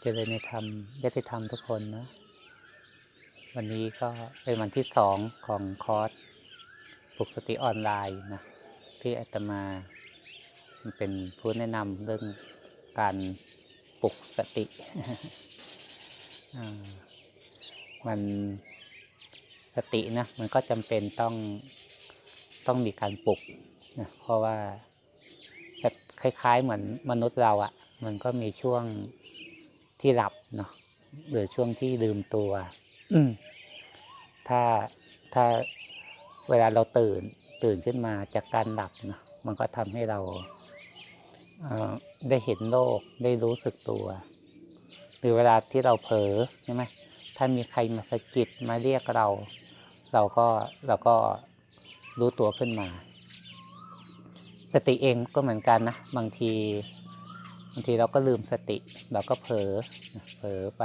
เจริญในธรรมได้ไปทำทุกคนนะ วันนี้ก็เป็นวันที่สองของคอร์สปลุกสติออนไลน์นะ ที่อาตมาเป็นผู้แนะนำเรื่องการปลุกสติ มันสตินะ มันก็จำเป็นต้องต้องมีการปลุกนะเพราะว่าแบบคล้าย ๆ เหมือนมนุษย์เราอะ่ะ มันก็มีช่วง ที่หลับเนาะหรือช่วงที่ลืมตัวอืมถ้าถ้าเวลาเราตื่น ตื่นขึ้นมาจากการหลับเนาะมันก็ทำให้เราเอ่อได้เห็นโลกได้รู้สึกตัว หรือเวลาที่เราเผลอใช่ไหมถ้ามีใครมาสะกิดมาเรียกเรา เราก็เราก็รู้ตัวขึ้นมา สติเองก็เหมือนกันนะ บางทีบางทีเราก็ลืมสติ เราก็เผลอเผลอไป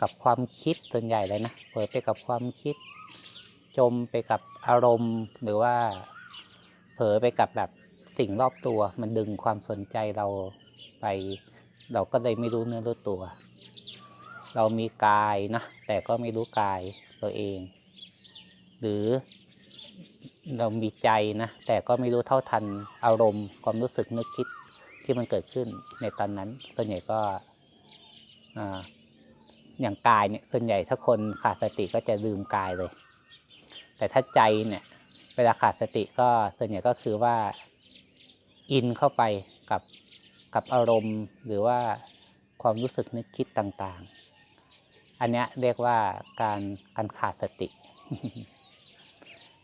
กับความคิดส่วนใหญ่เลยนะเผลอไปกับความคิด จมไปกับอารมณ์ หรือว่า เผลอไปกับแบบสิ่งรอบตัว มันดึงความสนใจเราไป เราก็เลยไม่รู้เนื้อรู้ตัว เรามีกายนะแต่ก็ไม่รู้กายตัวเอง หรือเรามีใจนะแต่ก็ไม่รู้เท่าทันอารมณ์ความรู้สึกนึกคิด ที่มันเกิดขึ้นในตอนนั้นส่วนใหญ่ก็ออย่างกายเนี่ยส่วนใหญ่ถ้าคนขาดสติก็จะลืมกายเลย แต่ถ้าใจเนี่ย เวลาขาดสติก็ส่วนใหญ่ก็คือว่าอินเข้าไปกับกับอารมณ์ หรือว่าความรู้สึกนึกคิดต่างๆ อันนี้เรียกว่าการการขาดสติ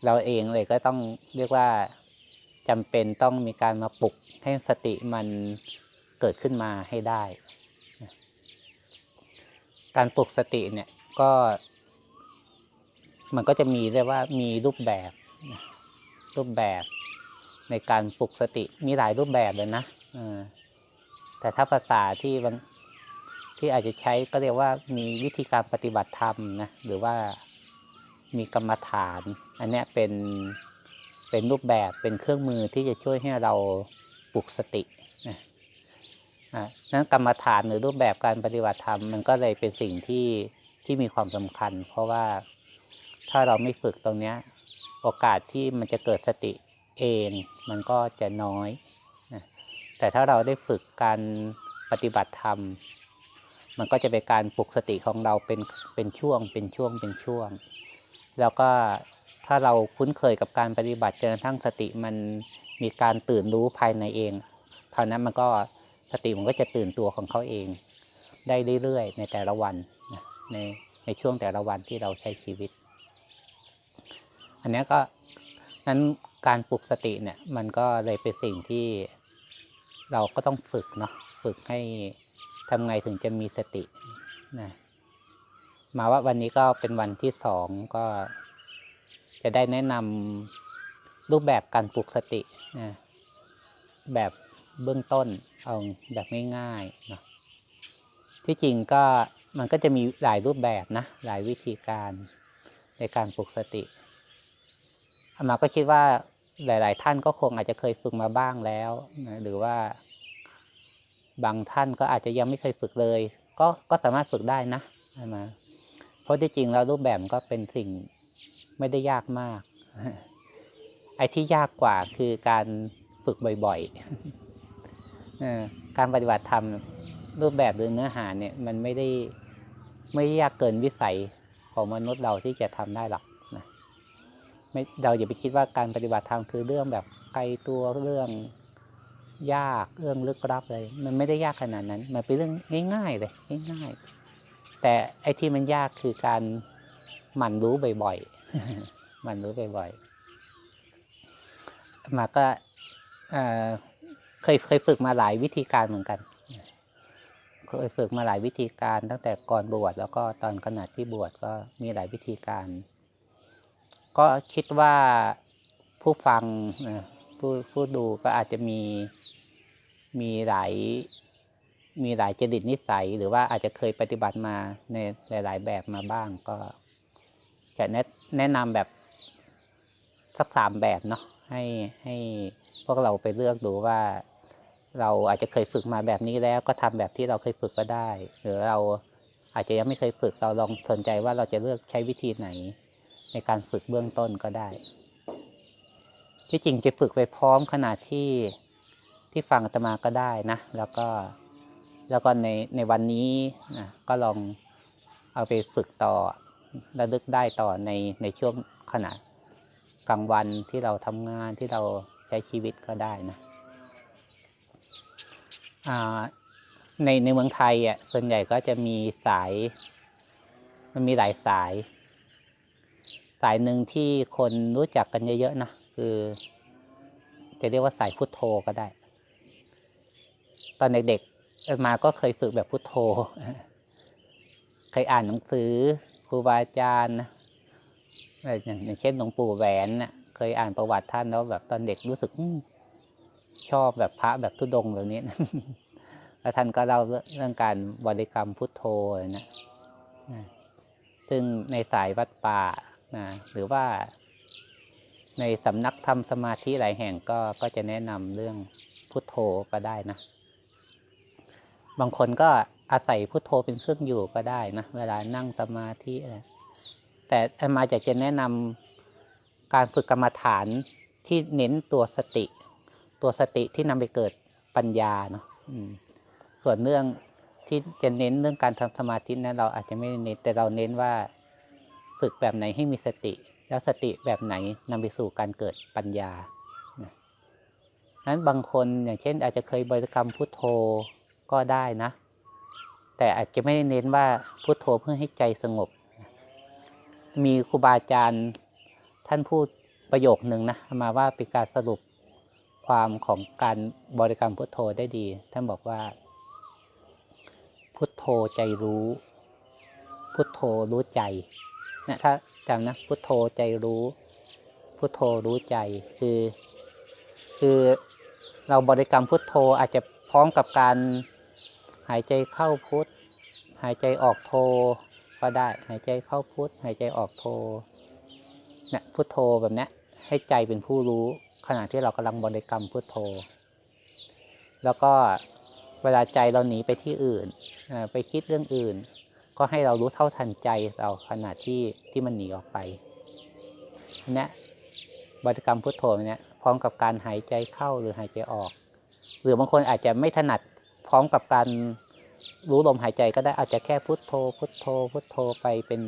เราเองเลยก็ต้องเรียกว่า จำเป็นต้องมีการมาปลุกให้สติมันเกิดขึ้นมาให้ได้ การปลุกสติเนี่ยก็ มันก็จะมีเรียกว่ามีรูปแบบ รูปแบบในการปลุกสติมีหลายรูปแบบเลยนะแต่ถ้าภาษาที่บางที่อาจจะใช้ก็เรียกว่ามีวิธีการปฏิบัติธรรมนะหรือว่ามีกรรมฐาน อันนี้เป็น เป็นรูปแบบเป็นเครื่องมือที่จะช่วยให้เราปลุกสตินะนั้นกรรมฐานหรือรูปแบบการปฏิบัติธรรมมันก็เลยเป็นสิ่งที่ที่มีความสำคัญ เพราะว่าถ้าเราไม่ฝึกตรงเนี้ยโอกาสที่มันจะเกิดสติเองมันก็จะน้อยนะแต่ถ้าเราได้ฝึกการปฏิบัติธรรม มันก็จะเป็นการปลุกสติของเราเป็นเป็นช่วง เป็นช่วงเป็นช่วง แล้วก็ ถ้าเราคุ้นเคยกับการปฏิบัติจนกระทั่งสติมันมีการตื่นรู้ภายในเองเท่านั้นมันก็สติมันก็จะตื่นตัวของเขาเอง ได้เรื่อยๆในแต่ละวันในในช่วงแต่ละวันที่เราใช้ชีวิต อันนี้ก็นั้นการปลุกสติเนี่ย มันก็เลยเป็นสิ่งที่เราก็ต้องฝึกเนาะฝึกให้ทำไงถึงจะมีสตินะมาว่าวันนี้ก็เป็นวันที่สองก็ จะได้แนะนำรูปแบบการปลุกสตินะแบบเบื้องต้นเอาแบบง่ายๆนะที่จริงก็มันก็จะมีหลายรูปแบบนะ หลายวิธีการในการปลุกสติอามาก็คิดว่าหลาย ๆ ท่านก็คงอาจจะเคยฝึกมาบ้างแล้วนะหรือว่า บางท่านก็อาจจะยังไม่เคยฝึกเลย ก็ก็สามารถฝึกได้นะอามาเพราะที่จริงแล้วรูปแบบก็เป็นสิ่ง ไม่ได้ยากมาก ไอ้ที่ยากกว่าคือการฝึกบ่อยๆการปฏิบัติธรรมรูปแบบหรือเนื้อหาเนี่ย มันไม่ได้ไม่ยากเกินวิสัยของมนุษย์เราที่จะทำได้หรอกนะไม่เราอย่าไปคิดว่าการปฏิบัติธรรมคือเรื่องแบบไกลตัวเรื่องยากเรื่องลึกลับเลย มันไม่ได้ยากขนาดนั้น มันเป็นเรื่องง่าย ๆ เลยง่ายๆแต่ไอ้ที่มันยากคือการหมั่นรู้บ่อยๆ มันรู้บ่อยๆมาก็เคยเคยฝึกมาหลายวิธีการเหมือนกัน เคยฝึกมาหลายวิธีการตั้งแต่ก่อนบวชแล้วก็ตอนขณะที่บวชก็มีหลายวิธีการ ก็คิดว่าผู้ฟังผู้ผู้ดูก็อาจจะมีมีหลายมีหลายจริตนิสัย หรือว่าอาจจะเคยปฏิบัติมาในหลาย ๆ แบบมาบ้างก็ จะแนะแนะนำแบบสักสามแบบเนาะให้ให้พวกเราไปเลือกดูว่า เราอาจจะเคยฝึกมาแบบนี้แล้วก็ทำแบบที่เราเคยฝึกก็ได้ หรือเราอาจจะยังไม่เคยฝึกเราลองสนใจว่าเราจะเลือกใช้วิธีไหน ในการฝึกเบื้องต้นก็ได้ ที่จริงจะฝึกไปพร้อมขนาดที่ที่ฟังตมาก็ได้นะ แล้วก็แล้วก็ในในวันนี้นะก็ลองเอาไปฝึกต่อ ระลึกได้ต่อในในช่วงขณะกลางวันที่เราทำงานที่เราใช้ชีวิตก็ได้นะในในเมืองไทยอะส่วนใหญ่ก็จะมีสาย มันมีหลายสาย สายหนึ่งที่คนรู้จักกันเยอะๆนะคือ จะเรียกว่าสายพุทโธก็ได้ ตอนเด็กๆมาก็เคยฝึกแบบพุทโธ เคยอ่านหนังสือ ครูบาอาจารย์นะอย่างเช่นหลวงปู่แหวนนะเคยอ่านประวัติท่านแล้วแบบตอนเด็กรู้สึกชอบแบบพระแบบทุดงแบบนี้นะแล้วท่านก็เล่าเรื่องการบริกรรมพุทโธนะนะซึ่งในสายวัดป่านะหรือว่าในสำนักทำสมาธิหลายแห่งก็ก็จะแนะนำเรื่องพุทโธก็ได้นะ บางคนก็ อาศัยพุทโธเป็นเครื่องอยู่ก็ได้นะเวลานั่งสมาธิอะไรแต่มาอยากจะแนะนำการฝึกกรรมฐานที่เน้นตัวสติ ตัวสติที่นำไปเกิดปัญญาเนาะส่วนเรื่องที่จะเน้นเรื่องการทำสมาธินั้นเราอาจจะไม่เน้นแต่เราเน้นว่าฝึกแบบไหนให้มีสติ แล้วสติแบบไหนนำไปสู่การเกิดปัญญานะนั้นบางคนอย่างเช่น อาจจะเคยบริกรรมพุทโธก็ได้นะ แต่อาจจะไม่ได้เน้นว่าพุทโธเพื่อให้ใจสงบ มีครูบาอาจารย์ท่านพูดประโยคนึงนะมาว่าเป็นการสรุปความของการบริกรรมพุทโธได้ดี ท่านบอกว่า พุทโธใจรู้ พุทโธรู้ใจนะถ้าจำนะพุทโธใจรู้ พุทโธรู้ใจคือ คือเราบริกรรมพุทโธอาจจะพร้อมกับการ หายใจเข้าพุทหายใจออกโธก็ได้ หายใจเข้าพุทหายใจออกโธเนี่ยพุทโธแบบเนี้ยให้ใจเป็นผู้รู้ขณะที่เรากำลังบริกรรมพุทโธ แล้วก็เวลาใจเราหนีไปที่อื่น ไปคิดเรื่องอื่น ก็ให้เรารู้เท่าทันใจเราขณะที่ที่มันหนีออกไปนเนี้ยบริกรรมพุทโธเนี้ยพร้อมกับการหายใจเข้าหรือหายใจออก หรือบางคนอาจจะไม่ถนัด พร้อมกับการรู้ลมหายใจก็ได้อาจจะแค่พุทโธ พุทโธ พุทโธไปเป็น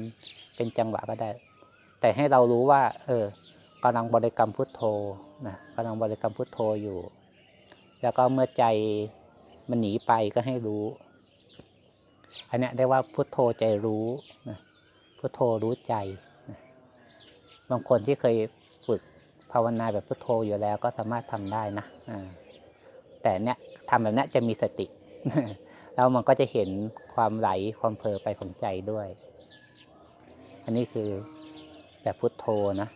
เป็นจังหวะก็ได้ แต่ให้เรารู้ว่า เออกำลังบริกรรมพุทโธนะกำลังบริกรรมพุทโธอยู่ แล้วก็เมื่อใจมันหนีไปก็ให้รู้ อันนี้ได้ว่าพุทโธใจรู้นะพุทโธรู้ใจนะบางคนที่เคยฝึกภาวนาแบบพุทโธอยู่แล้วก็สามารถทำได้นะอ่าแต่เนี้ย ทำแบบนี้ยจะมีสติ แล้วมันก็จะเห็นความไหลความเพลอไปของใจด้วย อันนี้คือแบบพุทโธนะ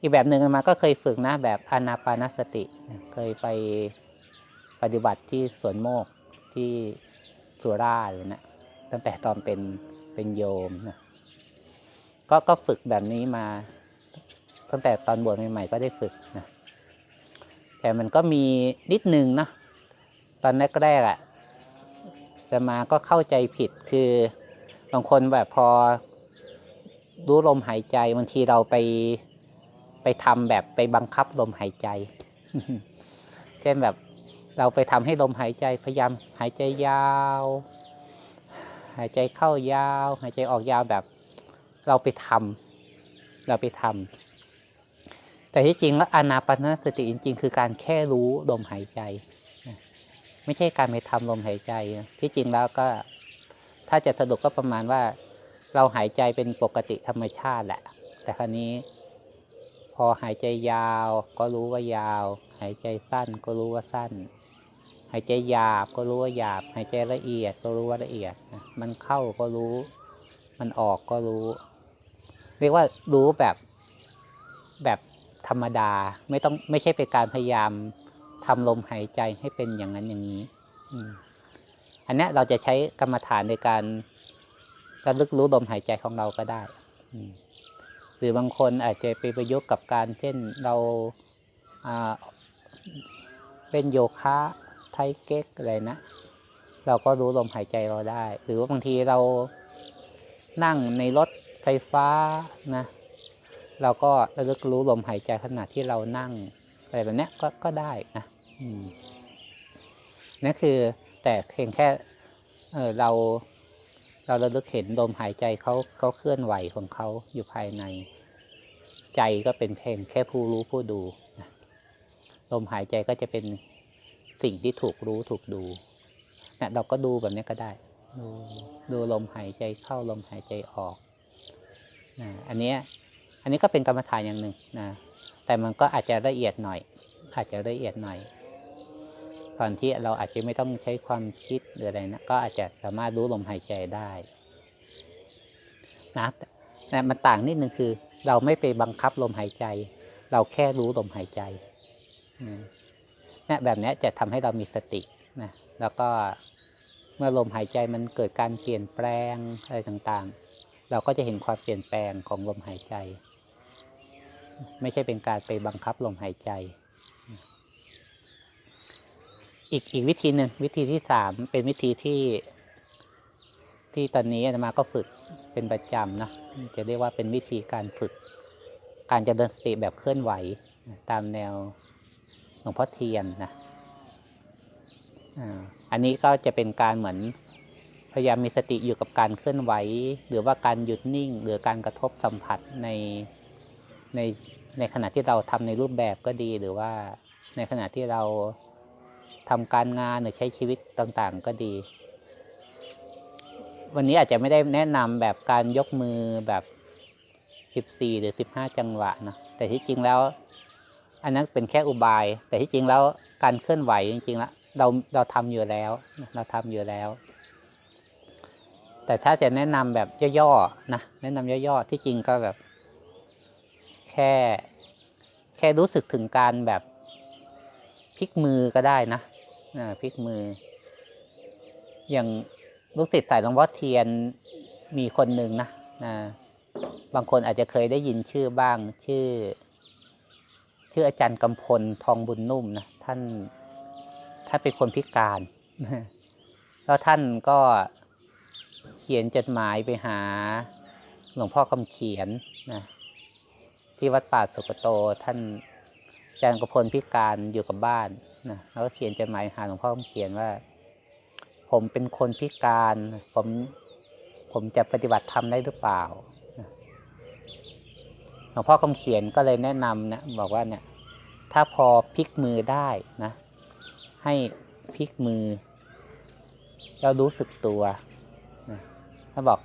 อีกแบบหนึ่งมาก็เคยฝึกนะ แบบอานาปานสติ เคยไปปฏิบัติที่สวนโมกที่สุราเลยนะตั้งแต่ตอนเป็นเป็นโยมนะก็ก็ฝึกแบบนี้มา ตั้งแต่ตอนบวชใหม่ๆก็ได้ฝึกนะ แต่มันก็มีนิดนึงนะตอนแรกๆอะ่ะแต่มาก็เข้าใจผิดคือบางคนแบบพอรู้ลมหายใจบางทีเราไปไปทำแบบไปบังคับลมหายใจ เช่นแบบเราไปทำให้ลมหายใจพยายามหายใจยาว หายใจเข้ายาว หายใจออกยาวแบบ เราไปทำเราไปทำ แต่ที่จริงแล้วอานาปานสติจริง ๆ คือการแค่รู้ลมหายใจ ไม่ใช่การไปทำลมหายใจ ที่จริงแล้วก็ ถ้าจะสรุปก็ประมาณว่า เราหายใจเป็นปกติธรรมชาติแหละ แต่ครนี้ พอหายใจยาว ก็รู้ว่ายาว หายใจสั้นก็รู้ว่าสั้น หายใจหยาบก็รู้ว่าหยาบ หายใจละเอียดก็รู้ว่าละเอียด มันเข้าก็รู้ มันออกก็รู้ เรียกว่ารู้แบบแบบ ธรรมดาไม่ต้องไม่ใช่เป็นการพยายามทำลมหายใจให้เป็นอย่างนั้นอย่างนี้อันนี้เราจะใช้กรรมฐานในการระลึกรู้ลมหายใจของเราก็ได้หรือบางคนอาจจะไปประยุกต์กับการ เช่นเราอ่าเป็นโยคะไทเก๊กอะไรนะ เราก็รู้ลมหายใจเราได้ หรือว่าบางทีเรานั่งในรถไฟฟ้านะ เราก็ระลึกรู้ลมหายใจขณะที่เรานั่งอะไรแบบนี้ก็ก็ได้นะนั่นคือ แต่เพียงแค่เออเรา เราระลึกเห็นลมหายใจเขาเขาเคลื่อนไหวของเขาอยู่ภายใน ใจก็เป็นเพียงแค่ผู้รู้ผู้ดูนะลมหายใจก็จะเป็นสิ่งที่ถูกรู้ถูกดูนะเราก็ดูแบบนี้ก็ได้ดูดูลมหายใจเข้าลมหายใจออกนะอันเนี้ย อันนี้ก็เป็นกรรมฐานอย่างหนึ่งนะแต่มันก็อาจจะละเอียดหน่อย อาจจะละเอียดหน่อยก่อนที่เราอาจจะไม่ต้องใช้ความคิดหรืออะไรนะก็อาจจะสามารถรู้ลมหายใจได้นะแต่มันต่างนิดนึงคือ เราไม่ไปบังคับลมหายใจ เราแค่รู้ลมหายใจนะนะแบบนี้จะทำให้เรามีสตินะแล้วก็เมื่อลมหายใจมันเกิดการเปลี่ยนแปลงอะไรต่างๆ เราก็จะเห็นความเปลี่ยนแปลงของลมหายใจ ไม่ใช่เป็นการไปบังคับลมหายใจ อีกอีกวิธีหนึ่งวิธีที่สามเป็นวิธีที่ที่ตอนนี้อาตมาก็ฝึกเป็นประจำนะจะเรียกว่าเป็นวิธีการฝึก การจเจริญสติแบบเคลื่อนไหว ตามแนวหลวงพ่อเทียนนะอันนี้ก็จะเป็นการเหมือนพยายามมีสติอยู่กับการเคลื่อนไหว หรือว่าการหยุดนิ่ง หรือการกระทบสัมผัสใน ในในขณะที่เราทำในรูปแบบก็ดีหรือว่าในขณะที่เราทำการงานหรือใช้ชีวิตต่างๆ ก็ดี วันนี้อาจจะไม่ได้แนะนำแบบการยกมือแบบสิบสี่หรือสิบห้าจังหวะนะแต่ที่จริงแล้ว อันนั้นเป็นแค่อุบาย แต่ที่จริงแล้วการเคลื่อนไหวจริงๆแล้วเราเราทำอยู่แล้ว เราทำอยู่แล้ว แต่ถ้าจะแนะนำแบบย่อๆนะแนะนำย่อๆที่จริงก็แบบ ค่แค่รู้สึกถึงการแบบพลิกมือก็ได้นะพลิกมือ อย่างลูกศิษย์สายหลวงพ่อเทียนมีคนหนึ่งนะนะบางคนอาจจะเคยได้ยินชื่อบ้างชื่อ ชื่ออาจารย์กำพลทองบุญนุ่มนะท่านท่านเป็นคนพิการแล้วท่านก็เขียนจดหมายไปหาหลวงพ่อคำเขียนนะ ที่วัดป่าสุกโต ท่านอาจารย์กพลพิการอยู่กับบ้านนะแล้วก็เขียนจดหมายหาหลวงพ่อเขียนว่า ผมเป็นคนพิการ ผมผมจะปฏิบัติธรรมได้หรือเปล่าหลวงพ่อคำเขียนก็เลยแนะนำนะบอกว่าเนี่ย ถ้าพอพลิกมือได้นะ ให้พลิกมือ แล้วรู้สึกตัวนะถ้าบอก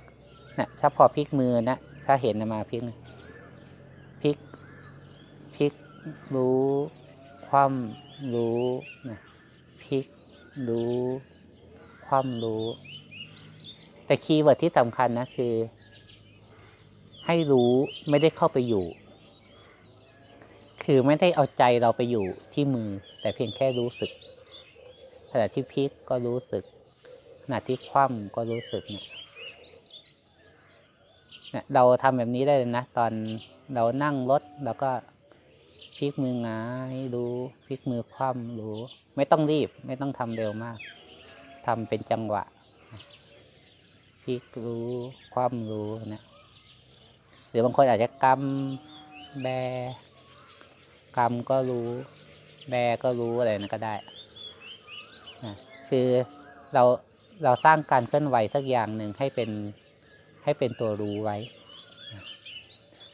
นะถ้าพอพลิกมือนะ ถ้าเห็นมาพลิกนะ พลิกพลิกรู้ความรู้นะพลิกรู้ความรู้ แต่คีย์เวิร์ดที่สำคัญนะคือ ให้รู้ไม่ได้เข้าไปอยู่ คือไม่ได้เอาใจเราไปอยู่ที่มือ แต่เพียงแค่รู้สึกขณะที่พลิกก็รู้สึกขณะที่คว่ำก็รู้สึกเนี่ย เนี่ยเราทำแบบนี้ได้เลยนะ ตอนเรานั่งรถเราก็พลิกมือหงายรู้พลิกมือคว่ำรู้ ไม่ต้องรีบ ไม่ต้องทำเร็วมากทำเป็นจังหวะพลิกรู้คว่ำรู้เนี่ยหรือบางคนอาจจะกำแบกำก็รู้ แบก็รู้อะไรนั่นก็ได้นะคือเราเราสร้างการเคลื่อนไหวสักอย่างหนึ่งให้เป็น ให้เป็นตัวรู้ไว้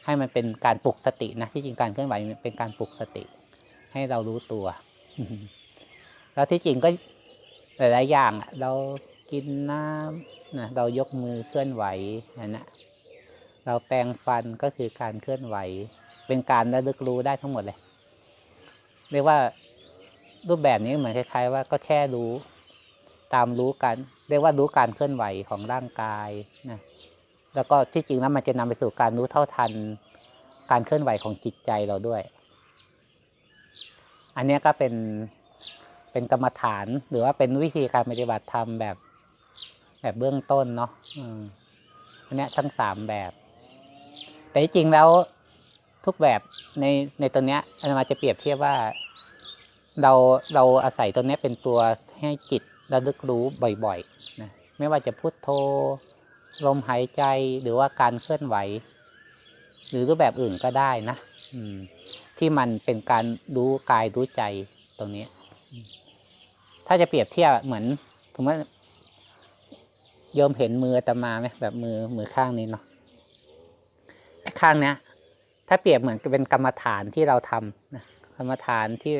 ให้มันเป็นการปลุกสตินะที่จริงการเคลื่อนไหวเป็นการปลุกสติ ให้เรารู้ตัว แล้วที่จริงก็หลายๆอย่างเรากินน้ำนะเรายกมือเคลื่อนไหวนั่นนะเราแปรงฟันก็คือการเคลื่อนไหว เป็นการระลึกรู้ได้ทั้งหมดเลย เรียกว่ารูปแบบนี้เหมือนคล้ายๆ ว่าก็แค่รู้ ตามรู้กัน เรียกว่ารู้การเคลื่อนไหวของร่างกายนะ แล้วก็ที่จริงแล้วมันจะนำไปสู่การรู้เท่าทัน การเคลื่อนไหวของจิตใจเราด้วย อันนี้ก็เป็นเป็นกรรมฐานหรือว่าเป็นวิธีการปฏิบัติธรรมแบบ แบบเบื้องต้นเนาะอันเนี้ยทั้งสามแบบ แต่จริงแล้วทุกแบบในในตัวเนี้ยอาจารย์จะเปรียบเทียบว่าเราเราอาศัยตัวเนี้ยเป็นตัวให้จิตระลึกรู้บ่อยๆนะไม่ว่าจะพุทโธ ลมหายใจหรือว่าการเคลื่อนไหว หรือรูปแบบอื่นก็ได้นะที่มันเป็นการรู้กายรู้ใจตรงนี้ ถ้าจะเปรียบเทียบเหมือนสมมติโยมเห็นมือตมาไหมแบบมือมือข้างนี้เนาะไอ้ข้างเนี้ย ถ้าเปรียบเหมือนเป็นกรรมฐานที่เราทำนะกรรมฐานที่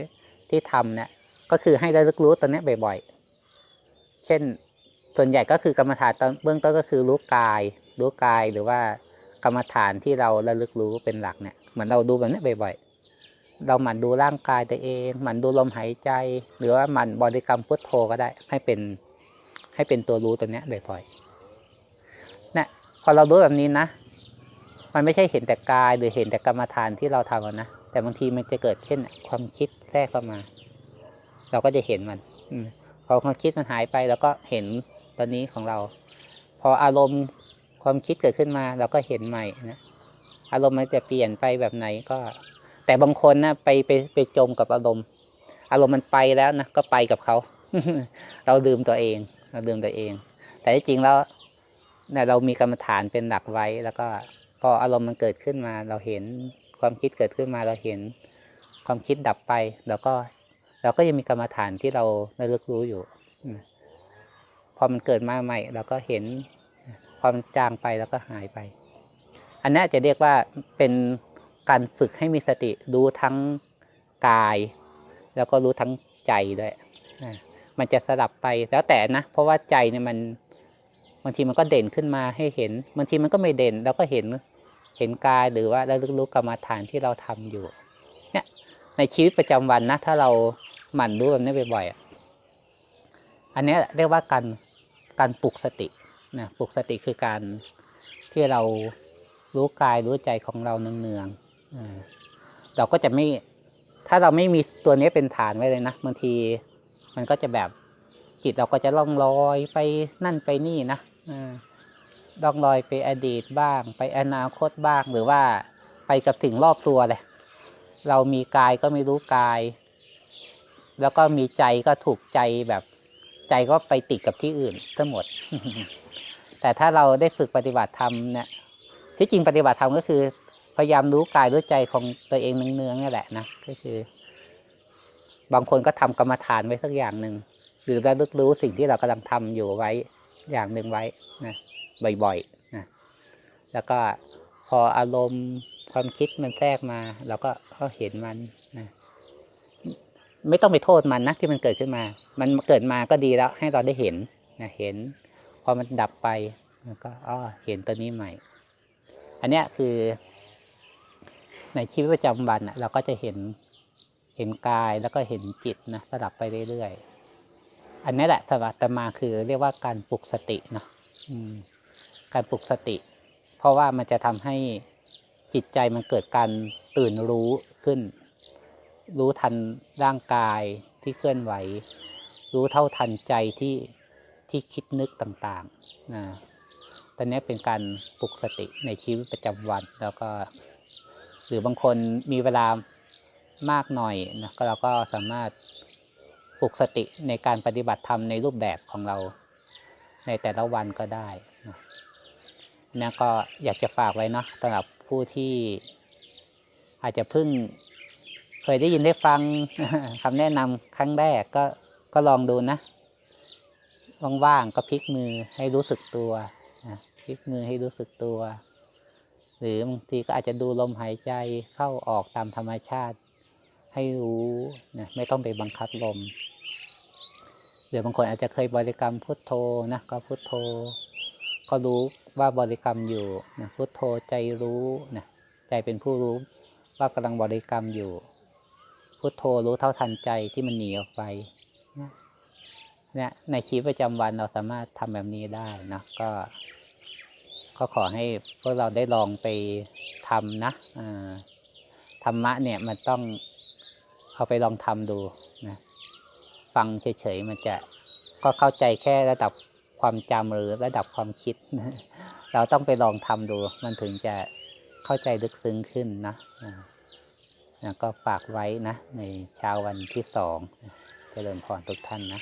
ที่ทำเนี่ย ก็คือให้ระลึกรู้ตัวเนี้ยบ่อยๆ เช่น ส่วนใหญ่ก็คือกรรมฐานเบื้องต้นก็คือรู้กาย รู้กายหรือว่ากรรมฐานที่เราระลึกรู้เป็นหลักเนี่ยเหมือนเราดูแบบนี้บ่อยๆ เราหมั่นดูร่างกายตัวเองหมั่นดูลมหายใจ หรือว่าหมั่นบริกรรมพุทโธก็ได้ ให้เป็นให้เป็นตัวรู้ตัวเนี้ยบ่อยๆเนี่ยพอเรารู้แบบนี้นะ มันไม่ใช่เห็นแต่กายหรือเห็นแต่กรรมฐานที่เราทำนะแต่บางทีมันจะเกิดเช่นความคิดแทรกเข้ามา เราก็จะเห็นมัน อืมพอความคิดมันหายไปเราก็เห็น ตอนนี้ของเรา พออารมณ์ความคิดเกิดขึ้นมาเราก็เห็นใหม่นะอารมณ์มันจะเปลี่ยนไปแบบไหนก็ แต่บางคนนะไปไปไปจมกับอารมณ์ อารมณ์มันไปแล้วนะก็ไปกับเขาเราลืมตัวเอง เราลืมตัวเอง แต่จริงแล้วเนี่ยเรามีกรรมฐานเป็นหลักไว้ แล้วก็พออารมณ์มันเกิดขึ้นมา เราเห็นความคิดเกิดขึ้นมาเราเห็น ความคิดดับไป แล้วก็เราก็ยังมีกรรมฐานที่เราระลึกรู้อยู่ พอมันเกิดมาใหม่เราก็เห็นความจางไปแล้วก็หายไป อันนี้จะเรียกว่าเป็นการฝึกให้มีสติรู้ทั้งกาย แล้วก็รู้ทั้งใจด้วยมันจะสลับไปแล้วแต่นะ เพราะว่าใจเนี่ยมันบางทีมันก็เด่นขึ้นมาให้เห็นบางทีมันก็ไม่เด่นเราก็เห็นเห็นกายหรือว่าระลึกรู้กรรมฐานที่เราทำอยู่เนี่ยในชีวิตประจำวันนะ ถ้าเราหมั่นรู้แบบนี้บ่อยๆอันนี้เรียกว่าการ การปลุกสตินะปลุกสติคือการที่เรารู้กายรู้ใจของเราเนืองๆอ่าเราก็จะไม่ถ้าเราไม่มีตัวนี้เป็นฐานไว้เลยนะบางที มันก็จะแบบจิตเราก็จะล่องลอยไปนั่นไปนี่นะล่องลอยไปอดีตบ้าง ไปอนาคตบ้างหรือว่าไปกับสิ่งรอบตัวเลยเรามีกายก็ไม่รู้กาย แล้วก็มีใจก็ถูกใจแบบ ใจก็ไปติดกับที่อื่นทั้งหมด แต่ถ้าเราได้ฝึกปฏิบัติธรรมเนี่ยที่จริงปฏิบัติธรรมก็คือ พยายามรู้กายรู้ใจของตัวเองเนืองๆนี่แหละนะก็คือ บางคนก็ทำกรรมฐานไว้สักอย่างหนึ่งหรือระลึกรู้สิ่งที่เรากำลังทำอยู่ไว้อย่างหนึ่งไว้นะบ่อยๆนะแล้วก็พออารมณ์ความคิดมันแทรกมาเราก็เห็นมันนะไม่ต้องไปโทษมันนะที่มันเกิดขึ้นมา มันเกิดมาก็ดีแล้ว ให้เราได้เห็นนะเห็น พอมันดับไปแล้วก็อ๋อเห็นตัวนี้ใหม่ อันเนี้ยคือ ในชีวิตประจำวันเราก็จะเห็นเห็นกายแล้วก็เห็นจิตนะสลับไปเรื่อยๆอันนี้แหละสำหรับอาตมาคือ เรียกว่าการปลุกสติเนาะการปลุกสติ เพราะว่ามันจะทำให้จิตใจมันเกิดการตื่นรู้ขึ้น รู้ทันร่างกายที่เคลื่อนไหว รู้เท่าทันใจที่ที่คิดนึกต่างๆนะตอนนี้เป็นการปลุกสติในชีวิตประจำวัน แล้วก็ หรือบางคนมีเวลามากหน่อยนะก็เราก็สามารถปลุกสติในการปฏิบัติธรรมในรูปแบบของเราในแต่ละวันก็ได้นะนี่ก็อยากจะฝากไว้นะสำหรับผู้ที่อาจจะเพิ่ง เคยได้ยินได้ฟังคำแนะนำครั้งแรกก็ ก็ลองดูนะ ว่างๆก็พลิกมือให้รู้สึกตัวนะพลิกมือให้รู้สึกตัว หรือบางทีก็อาจจะดูลมหายใจเข้าออกตามธรรมชาติ ให้รู้นะไม่ต้องไปบังคับลมหรือบางคนอาจจะเคยบริกรรมพุทโธนะก็พุทโธ ก็รู้ว่าบริกรรมอยู่นะพุทโธใจรู้นะใจเป็นผู้รู้ว่ากำลังบริกรรมอยู่ พุทโธรู้เท่าทันใจที่มันหนีออกไป เนี่ยในชีวิตประจำวันเราสามารถทำแบบนี้ได้นะก็ก็ขอให้พวกเราได้ลองไปทำนะธรรมะเนี่ยมันต้องเอาไปลองทำดูนะฟังเฉยๆมันจะก็เข้าใจแค่ระดับความจำหรือระดับความคิดนะเราต้องไปลองทำดู มันถึงจะเข้าใจลึกซึ้งขึ้นนะอ่านะก็ฝากไว้นะ ในเช้าวันที่สอง เจริญพรทุกท่านนะ